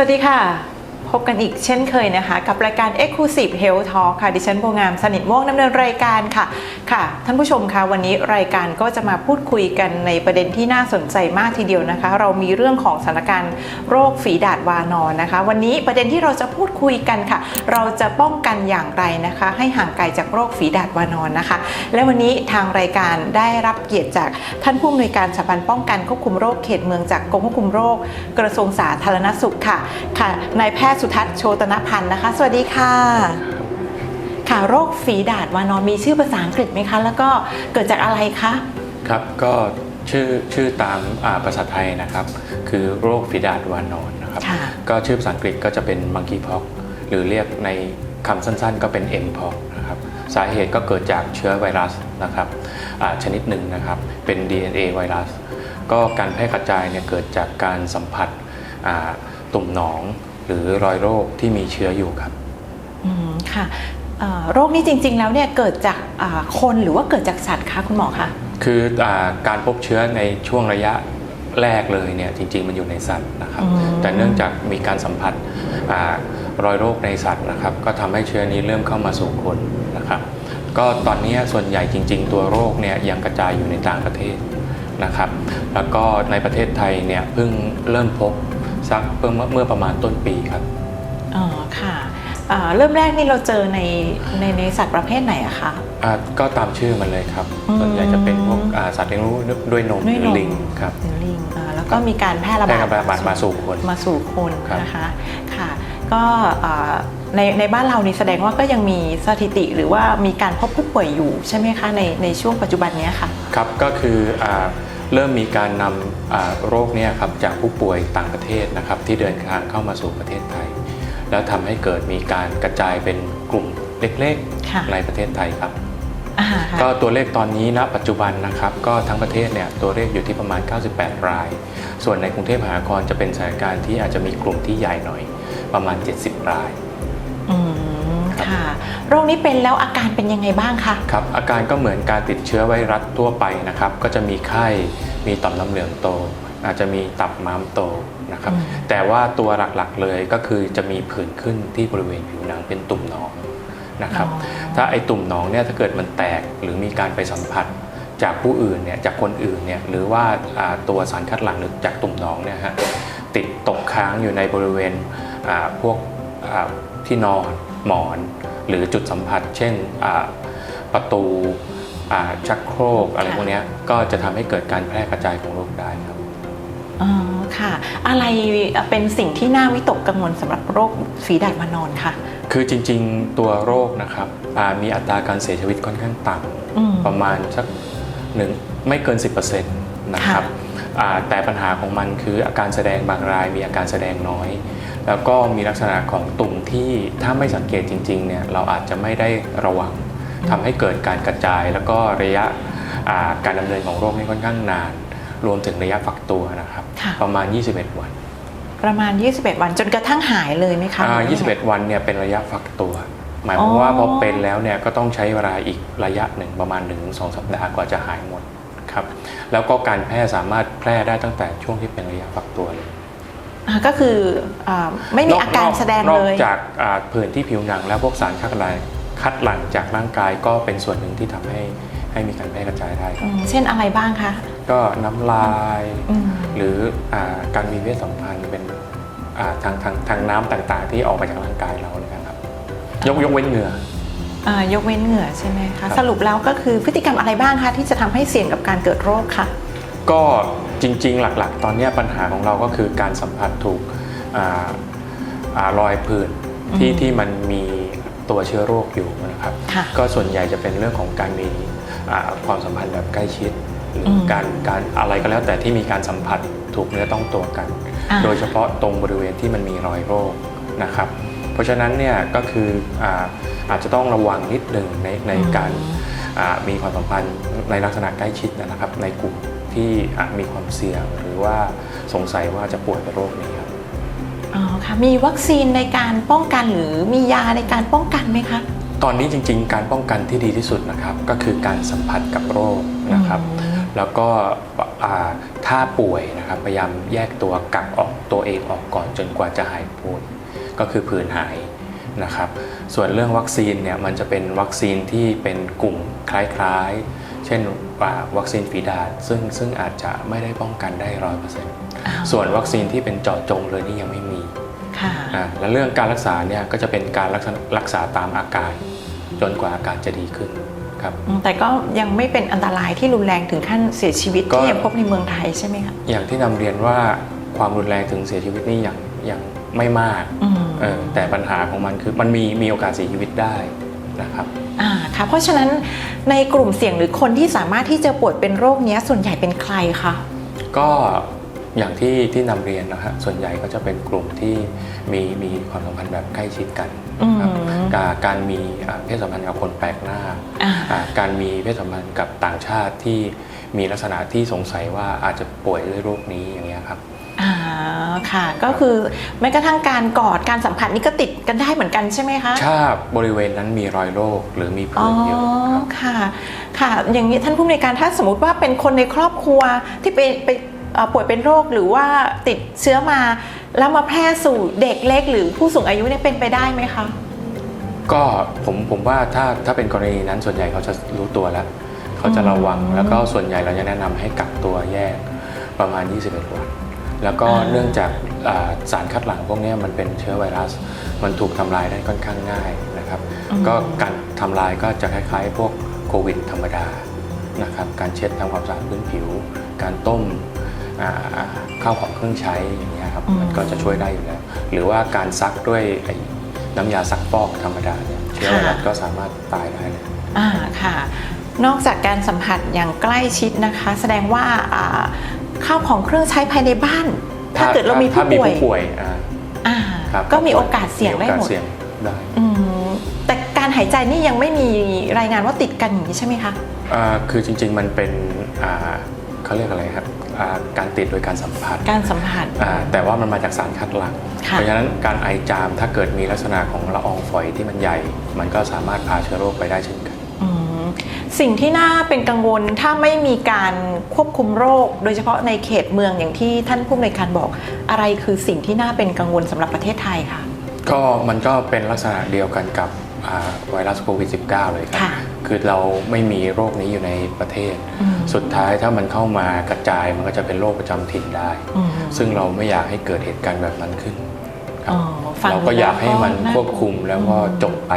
วัสดีค่ะ พบกันอีกเช่นเคยนะคะ กับรายการ Exclusive Health Talk ค่ะ ดิฉันโบงามสนิทม่วงดำเนินรายการค่ะค่ะ ท่านผู้ชมคะวันนี้รายการก็จะมาพูดคุยกันในประเด็นที่น่าสนใจมากทีเดียวนะคะ เรามีเรื่องของสถานการณ์โรคฝีดาดวานอนนะคะ วันนี้ประเด็นที่เราจะพูดคุยกันค่ะ เราจะป้องกันอย่างไรนะคะ ให้ห่างไกลจากโรคฝีดาดวานอนนะคะ และวันนี้ทางรายการได้รับเกียรติจากท่านผู้อำนวยการสถาบันป้องกันควบคุมโรคเขตเมืองจากกรมควบคุมโรค กระทรวงสาธารณสุขค่ะค่ะนายแพทย์สุทัศน์โชตนพันธ์นะคะ สวัสดีค่ะ ค่ะโรคฝีดาดวานอนมีชื่อภาษาอังกฤษไหมคะ แล้วก็เกิดจากอะไรคะ ครับก็ชื่อชื่อตามอ่าภาษาไทยนะครับ คือโรคฝีดาดวานอนนะครับ ค่ะ ก็ชื่อภาษาอังกฤษก็จะเป็น monkeypox หรือเรียกในคำสั้นๆ ก็เป็น mpox นะครับสาเหตุก็เกิดจากเชื้อไวรัสนะครับอ่าชนิดหนึ่งนะครับเป็น DNA ไวรัส ก็การแพร่กระจายเนี่ยเกิดจากการสัมผัสอ่าตุ่มหนอง หรือรอยโรคที่มีเชื้ออยู่ครับอืมค่ะเอ่อโรคนี้จริง ๆ แล้วเนี่ยเกิดจากอ่าคนหรือว่าเกิดจากสัตว์คะคุณหมอคะคืออาการพบเชื้อในช่วงระยะแรกเลยเนี่ยจริง ๆ มันอยู่ในสัตว์นะครับอืมแต่เนื่องจากมีการสัมผัสอารอยโรคในสัตว์นะครับ ก็ทำให้เชื้อนี้เริ่มเข้ามาสู่คนนะครับ ก็ตอนนี้ส่วนใหญ่จริง ๆ ตัวโรคเนี่ยยังกระจายอยู่ในต่างประเทศนะครับ แล้วก็ในประเทศไทยเนี่ยเพิ่งเริ่มพบ สักเมื่อเมื่อประมาณต้นปีครับ อ๋อค่ะอ่าเริ่มแรกนี่เราเจอในในในสัตว์ประเภทไหนอะคะ อ่าก็ตามชื่อมันเลยครับ อืม ส่วนใหญ่จะเป็นพวกอ่าสัตว์เลี้ยงลูกด้วยนมด้วยหรืนอมลิงครับหรือลิงอ่าแล้วก็มีการแพร่ระแพร่บาดระบาดมาสู่คน มาสู่คนครับ นะคะค่ะก็อ่าในในบ้านเรานี่แสดงว่าก็ยังมีสถิติหรือว่ามีการพบผู้ป่วยอยู่ใช่ไหมคะในในช่วงปัจจุบันเนี้ยค่ะ ครับก็คืออา เริ่มมีการนำอ่าโรคเนี้ครับจากผู้ป่วยต่างประเทศนะครับที่เดินทางเข้ามาสู่ประเทศไทย แล้วทำให้เกิดมีการกระจายเป็นกลุ่มเล็กค่ะๆในประเทศไทยครับอ่าค่ะก็ตัวเลขตอนนี้ณปัจจุบันนะครับก็ทั้งประเทศเนี่ยตัวเลขอยู่ที่ประมาณ 98 ราย ส่วนในกรุงเทพมหานครจะเป็นสถานการณ์ที่อาจจะมีกลุ่มที่ใหญ่หน่อยประมาณ 70 ราย อืมค่ะ โรคนี้เป็นแล้วอาการเป็นยังไงบ้างคะ ครับอาการก็เหมือนการติดเชื้อไวรัสทั่วไปนะครับ ก็จะมีไข้มีต่อมน้ำเหลืองโต อาจจะมีตับม้ามโตนะครับ อืม แต่ว่าตัวหลักๆเลยก็คือจะมีผื่นขึ้นที่บริเวณผิวหนังเป็นตุ่มหนองนะครับ อ๋อ ถ้าไอตุ่มหนองเนี่ยถ้าเกิดมันแตกหรือมีการไปสัมผัสจากผู้อื่นเนี่ยจากคนอื่นเนี่ยหรือว่าอ่าตัวสารคัดหลั่งหรือจากตุ่มหนองเนี่ยฮะติดตกค้างอยู่ในบริเวณอ่าพวกอ่าที่นอน หมอน หรือจุดสัมผัส เช่นอ่าประตูอ่าชักโครกอะไรค่ะพวกเนี้ยก็จะทำให้เกิดการแพร่กระจายของโรคได้ครับอ๋อค่ะ อะไรเป็นสิ่งที่น่าวิตกกังวลสำหรับโรคฝีดาดวานอนค่ะ คือจริงๆตัวโรคนะครับอ่ามีอัตราการเสียชีวิตค่อนข้างต่ำอืมประมาณสักหนึ่งไม่เกิน 10%นะครับค่ะอ่าแต่ปัญหาของมันคืออาการแสดงบางรายมีอาการแสดงน้อย แล้วก็มีลักษณะของตุ่มที่ถ้าไม่สังเกตจริงๆเนี่ยเราอาจจะไม่ได้ระวังทำให้เกิดการกระจาย แล้วก็ระยะอ่าการดำเนินของโรคนี่ค่อนข้างนาน รวมถึงระยะฟักตัวนะครับค่ะประมาณ 21 วัน ประมาณ 21 วันจนกระทั่งหายเลยไหมคะอ่าหรือยังไง21 วันเนี่ยเป็นระยะฟักตัว หมายความว่าอ๋อพอเป็นแล้วเนี่ยก็ต้องใช้เวลาอีกระยะหนึ่งประมาณ1นถึงสสัปดาห์กว่าจะหายหมดครับแล้วก็การแพร่สามารถแพร่ได้ตั้งแต่ช่วงที่เป็นระยะฟักตัวเลยอ่า ก็คืออาไม่มีอาการแสดงนเลอกยจากอ่าผื่นที่ผิวหนังและพวกสารคัดหลั่งคัดหลั่งจากร่างกายก็เป็นส่วนหนึ่งที่ทำให้ให้มีการแพร่กระจายได้คอืรับมเช่นอะไรบ้างคะ ก็น้ำลายอืมหรืออาการมีเพศสัมพันธ์เป็นอ่าทางทางทางน้ำต่างๆ ที่ออกมาจากร่างกายเราเนี่ยครับ ยกยกเว้นเหงื่ออ่ายกเว้นเหงื่อใช่ไหมครัคะบสรุปแล้วก็คือพฤติกรรมอะไรบ้างคะที่จะทำให้เสี่ยงกับการเกิดโรคคะก็ จริง ๆ หลักๆ ตอนเนี้ยปัญหาของเราก็คือการสัมผัสถูกอ่าอ่ารอยผื่นที่อืมที่มันมีตัวเชื้อโรคอยู่นะครับค่ะก็ส่วนใหญ่จะเป็นเรื่องของการมีอ่าความสัมพันธ์แบบใกล้ชิดหรืออมการการอะไรก็แล้วแต่ที่มีการสัมผัสถูกเนื้อต้องตัวกันอ่าโดยเฉพาะตรงบริเวณที่มันมีรอยโรคนะครับ เพราะฉะนั้นเนี่ยก็คืออาอาจจะต้องระวังนิดหนึ่งในในการอ่ามีความสัมพันธ์ในลักษณะใกล้ชิดนะครับในกลุ่ม ที่อะมีความเสี่ยง หรือว่าสงสัยว่าจะป่วยเป็นโรคนี้ครับอ๋อค่ะมีวัคซีนในการป้องกันหรือมียาในการป้องกันไหมคะตอนนี้จริง ๆ การป้องกันที่ดีที่สุดนะครับ ก็คือการสัมผัสกับโรคนะครับอืมแล้วก็อ่าทถ้าป่วยนะครับพยายามแยกตัวกักออกตัวเองออกก่อนจนกว่าจะหายป่วยก็คือผื่นหายนะครับ ส่วนเรื่องวัคซีนเนี่ยมันจะเป็นวัคซีนที่เป็นกลุ่มคล้ายๆเช่นว่าวัคซีนฝีดาษซึ่งซึ่งอาจจะไม่ได้ป้องกันได้ร้อยเปอร์เซ็นต์อ้าวส่วนวัคซีนที่เป็นเจาะจงเลยนี่ยังไม่มีค่ะอ่าและเรื่องการรักษาเนี่ยก็จะเป็นการรักษารักษาตามอาการ จนกว่าอาการจะดีขึ้นครับอืมแต่ก็ยังไม่เป็นอันตรายที่รุนแรงถึงขั้นเสียชีวิตก็ที่ยังพบในเมืองไทยใช่ไหมคะอย่างที่นำเรียนว่าความรุนแรงถึงเสียชีวิตนี่ยังยังไม่มากอืมเออแต่ปัญหาของมันคือมันมีมีโอกาสเสียชีวิตได้ นะครับอ่าค่ะเพราะฉะนั้นในกลุ่มเสี่ยงหรือคนที่สามารถที่จะป่วยเป็นโรคเนี้ยส่วนใหญ่เป็นใครคะก็อย่างที่ที่นำเรียนนะฮะส่วนใหญ่ก็จะเป็นกลุ่มที่มีมีความสัมพันธ์แบบใกล้ชิดกันอืมครับการการมีอ่าเพศสัมพันธ์กับคนแปลกหน้าอ่าอ่าการมีเพศสัมพันธ์กับต่างชาติที่มีลักษณะที่สงสัยว่าอาจจะป่วยด้วยโรคนี้อย่างเงี้ยครับ อ่าค่ะ ก็คือแม้กระทั่งการกอดการสัมผัสนี่ก็ติดกันได้เหมือนกันใช่ไหมคะถ้าบริเวณนั้นมีรอยโรคหรือมีอ๋อผื่นเยอะครับ ค่ะ ค่ะ อย่างนี้ท่านผู้อำนวยการถ้าสมมติว่าเป็นคนในครอบครัวที่ไปไปเอ่อป่วยเป็นโรคหรือว่าติดเชื้อมา แล้วมาแพร่สู่เด็กเล็ก หรือผู้สูงอายุเนี่ยเป็นไปได้ไหมคะ ก็ผมผมว่าถ้าถ้าเป็นกรณีนั้นส่วนใหญ่เขาจะรู้ตัวแล้ว เขาจะระวังอืม แล้วก็ส่วนใหญ่เราจะแนะนำให้กักตัวแยกประมาณ 21 วัน แล้วก็อ่าเนื่องจากอ่าสารคัดหลั่งพวกเนี้ยมันเป็นเชื้อไวรัส มันถูกทำลายได้ค่อนข้างง่ายนะครับ ก็การทำลายก็จะคล้ายๆ พวกโควิด ธรรมดานะครับ การเช็ดทำความสะอาดพื้นผิว การต้มอ่าข้าวของเครื่องใช้อย่างเงี้ยครับอืมมันก็จะช่วยได้อยู่แล้ว หรือว่าการซักด้วยไอ้น้ำยาซักฟอกธรรมดาเนี่ยเชื้อไวรัสก็สามารถตายได้เลยอ่าค่ะนอกจากการสัมผัสอย่างใกล้ชิดนะคะ แสดงว่าอ่า ข้าวของเครื่องใช้ภายในบ้าน ถ้าเกิดเรามีผู้ถ้ามีป่วยผู้ป่วยอ่าอ่าครับก็มีโอกาสเสี่ยงได้หมโอกาดสเสี่ยงได้อืมแต่การหายใจนี่ยังไม่มีรายงานว่าติดกันอย่างนี้ใช่ไหมคะอ่าคือจริงๆมันเป็นอ่าเขาเรียกอะไรครับอ่าการติดโดยการสัมผัส การสัมผัสอ่าแต่ว่ามันมาจากสารคัดหลั่งค่ะเพราะฉะนั้นการไอจามถ้าเกิดมีลักษณะของละอองฝอยที่มันใหญ่ มันก็สามารถพาเชื้อโรคไปได้เช่นกันอืม สิ่งที่น่าเป็นกังวลถ้าไม่มีการควบคุมโรค โดยเฉพาะในเขตเมืองอย่างที่ท่านผู้อำนวยการบอก อะไรคือสิ่งที่น่าเป็นกังวลสำหรับประเทศไทยค่ะก็มันก็เป็นลักษณะเดียวกันกับอ่าไวรัสโควิด -19 เลยครับค่ะคือเราไม่มีโรคนี้อยู่ในประเทศอืมสุดท้ายถ้ามันเข้ามากระจายมันก็จะเป็นโรคประจำถิ่นได้อืมซึ่งเราไม่อยากให้เกิดเหตุการณ์แบบนั้นขึ้นครับอ๋อฟังเราก็อยากให้มันแล้วก็ควบคุมแล้วก็อืมจบไป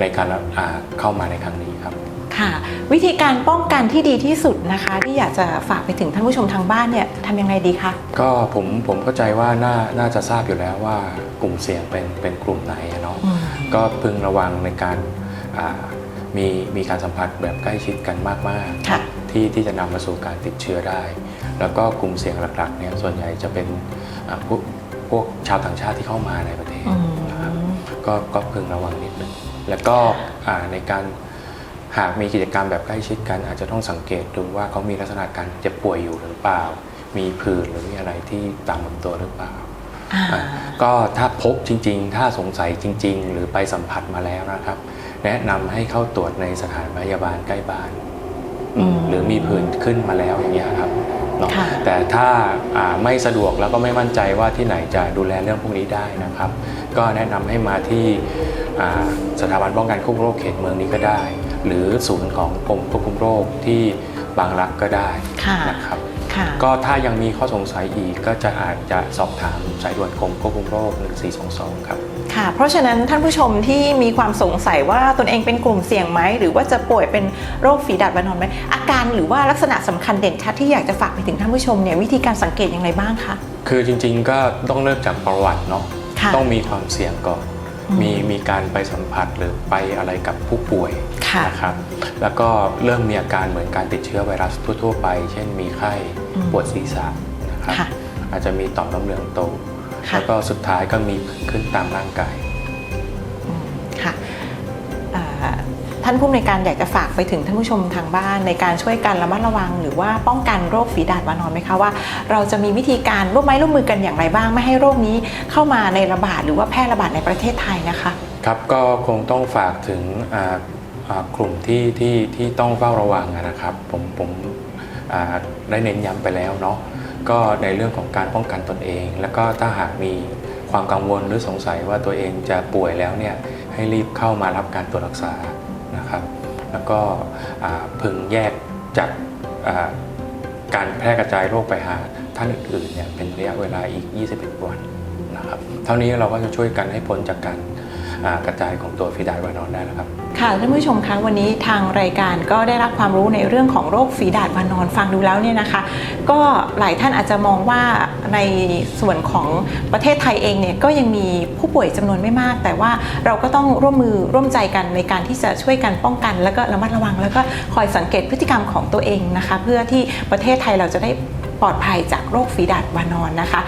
ในการอ่าเข้ามาในครั้งนี้ครับ ค่ะ วิธีการป้องกันที่ดีที่สุดนะคะ ที่อยากจะฝากไปถึงท่านผู้ชมทางบ้านเนี่ยทำยังไงดีคะก็ผมผมเข้าใจว่าน่าน่าจะทราบอยู่แล้วว่ากลุ่มเสี่ยงเป็นเป็นกลุ่มไหนอะเนาะอืม ก็พึงระวังในการอ่ามีมีการสัมผัสแบบใกล้ชิดกันมากค่ะ ๆที่ที่จะนำมาสู่การติดเชื้อได้ แล้วก็กลุ่มเสี่ยงหลักๆเนี่ยส่วนใหญ่จะเป็นอ่าพวกพวกชาวต่างชาติที่เข้ามาในประเทศอืมนะครับก็ก็พึงระวังนิดนึง แล้วก็อ่าในการ หากมีกิจกรรมแบบใกล้ชิดกัน อาจจะต้องสังเกตดูว่าเขามีลักษณะการเจ็บป่วยอยู่หรือเปล่า มีผื่นหรือมีอะไรที่ตามลำตัวหรือเปล่าอ่าอะก็ถ้าพบจริง ๆ ถ้าสงสัยจริง ๆ หรือไปสัมผัสมาแล้วนะครับ แนะนำให้เข้าตรวจในสถานพยาบาลใกล้บ้านอืมหรือมีผื่นขึ้นมาแล้วอย่างเงี้ยครับเนาะค่ะแต่ถ้าอ่าไม่สะดวกแล้วก็ไม่มั่นใจว่าที่ไหนจะดูแลเรื่องพวกนี้ได้นะครับ ก็แนะนำให้มาที่อ่าสถาบันป้องกันควบคุมโรคเขตเมืองนี้ก็ได้ หรือศูนย์ของกรมควบคุมโรคที่บางรักก็ได้ค่ะนะครับค่ะก็ถ้ายังมีข้อสงสัยอีกก็จะอาจจะสอบถามสายด่วนกรมควบคุมโรค 1422 ครับ ค่ะ เพราะฉะนั้นท่านผู้ชมที่มีความสงสัยว่าตนเองเป็นกลุ่มเสี่ยงไหม หรือว่าจะป่วยเป็นโรคฝีดาดวานอนไหม อาการหรือว่าลักษณะสำคัญเด่นชัดที่อยากจะฝากไปถึงท่านผู้ชมเนี่ยวิธีการสังเกตอย่างไรบ้างคะ คือจริงๆก็ต้องเริ่มจากประวัติเนาะค่ะต้องมีความเสี่ยงก่อนอืมมีมีการไปสัมผัสหรือไปอะไรกับผู้ป่วย ค่ะ นะครับ แล้วก็เริ่มมีอาการเหมือนการติดเชื้อไวรัสทั่ว ๆ ไป เช่นมีไข้อืม ปวดศีรษะนะครับค่ะ อาจจะมีต่อมน้ำเหลืองโต ค่ะ แล้วก็สุดท้ายก็มีผื่นขึ้นตามร่างกาย อืมค่ะอ่าท่านผู้อำนวยการอยากจะฝากไปถึงท่านผู้ชมทางบ้านในการช่วยกันระมัดระวัง หรือว่าป้องกันโรคฝีดาดวานอนไหมคะว่า เราจะมีวิธีการร่วมไม้ร่วมมือกันอย่างไรบ้างไม่ให้โรคนี้เข้ามาในระบาดหรือว่าแพร่ระบาดในประเทศไทยนะคะ ครับก็คงต้องฝากถึงอ่าอ่า กลุ่มที่ที่ที่ต้องเฝ้าระวังนะครับผมผมได้เน้นย้ำไปแล้วเนาะก็ในเรื่องของการป้องกันตนเอง แล้วก็ถ้าหากมีความกังวลหรือสงสัยว่าตัวเองจะป่วยแล้วเนี่ยให้รีบเข้ามารับการตรวจรักษานะครับ แล้วก็พึงแยกจากการแพร่กระจายโรคไปหาท่านอื่นๆเนี่ยเป็นระยะเวลาอีก 21 วันนะครับ เท่านี้เราก็จะช่วยกันให้พ้นจากการ กระจายของตัวฟีดาดวานอนได้แล้วครับ ค่ะท่านผู้ชมคะวันนี้ทางรายการก็ได้รับความรู้ในเรื่องของโรคฝีดาดวานอนฟังดูแล้วเนี่ยนะคะ ก็หลายท่านอาจจะมองว่าในส่วนของประเทศไทยเองเนี่ยก็ยังมีผู้ป่วยจำนวนไม่มาก แต่ว่าเราก็ต้องร่วมมือร่วมใจกันในการที่จะช่วยกันป้องกัน แล้วก็ระมัดระวัง แล้วก็คอยสังเกตพฤติกรรมของตัวเองนะคะ เพื่อที่ประเทศไทยเราจะได้ ปลอดภัยจากโรคฝีดาดวานอนนะคะ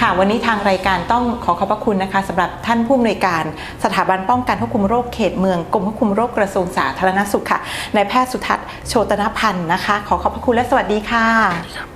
ค่ะ วันนี้ทางรายการต้องขอขอบพระคุณนะคะสำหรับท่านผู้อำนวยการสถาบันป้องกันควบคุมโรคเขตเมืองกรมควบคุมโรคกระทรวงสาธารณสุขค่ะนายแพทย์สุทัศน์โชตนพันธ์นะคะ ขอขอบพระคุณและสวัสดีค่ะ